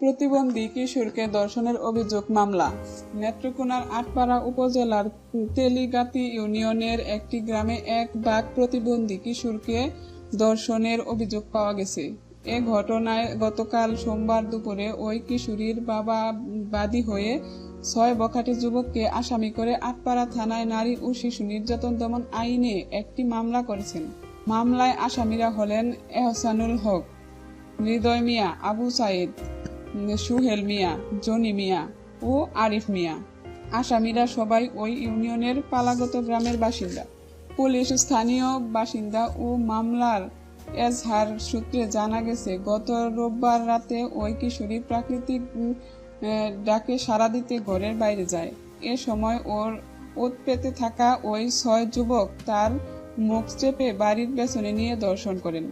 প্রতিবন্ধী কিশোরকে দর্শনের অভিযোগ মামলা। নেত্রকোনার আটপাড়া উপজেলার তেলিগাতি ইউনিয়নের একটি গ্রামে এক বাঘ প্রতিবন্ধী কিশোরকে দর্শনের অভিযোগ পাওয়া গেছে। এ ঘটনায় গতকাল সোমবার দুপুরে ওই কিশোরীর বাবা বাদী হয়ে ছয় বখাটে যুবককে আসামি করে আটপাড়া থানায় নারী ও শিশু নির্যাতন দমন আইনে একটি মামলা করেছেন। মামলায় আসামিরা হলেন এহসানুল হক, হৃদয় মিয়া, আবু সাইদ। সুহেল মিয়া, জনি মিয়া ও আরিফ মিয়া। আসামিরা সবাই ওই ইউনিয়নের পালাগত গ্রামের বাসিন্দা। পুলিশ, স্থানীয় বাসিন্দা ও মামলার এজহার সূত্রে জানা গেছে, গত রোববার রাতে ওই কিশোরী প্রাকৃতিক ডাকে সাড়া দিতে ঘরের বাইরে যায়। এ সময় ওর ওত পেতে থাকা ওই ছয় যুবক তার মুখ চেপে বাড়ির পেছনে নিয়ে দর্শন করেন।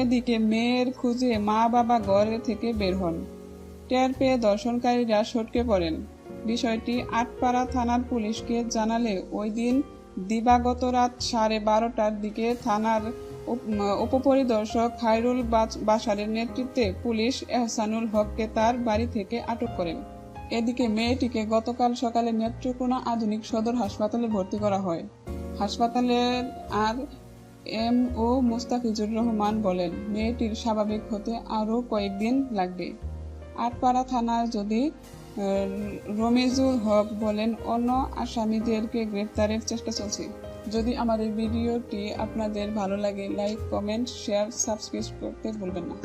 এদিকে মেয়ের খুঁজে মা বাবা ঘর থেকে বের হন। টের পেয়ে দর্শনকারীরা সটকে পড়েন। বিষয়টি আটপাড়া থানার পুলিশকে জানালে ওই দিন দিবাগত রাত সাড়ে বারোটার দিকে থানার উপপরিদর্শক খায়রুল বাশারের নেতৃত্বে পুলিশ এহসানুল হককে তার বাড়ি থেকে আটক করেন। এদিকে মেয়েটিকে গতকাল সকালে নেত্রকোনা আধুনিক সদর হাসপাতালে ভর্তি করা হয়। হাসপাতালের R M O Mustafizur Rahman বলেন, মেয়েটির স্বাভাবিক হতে আরও কয়েকদিন লাগবে। আটপাড়া থানার যদি রমিজুল হক বলেন, অন্য আসামিদেরকে গ্রেফতারের চেষ্টা চলছে। যদি আমার এই ভিডিওটি আপনাদের ভালো লাগে, লাইক, কমেন্ট, শেয়ার, সাবস্ক্রাইব করতে ভুলবেন না।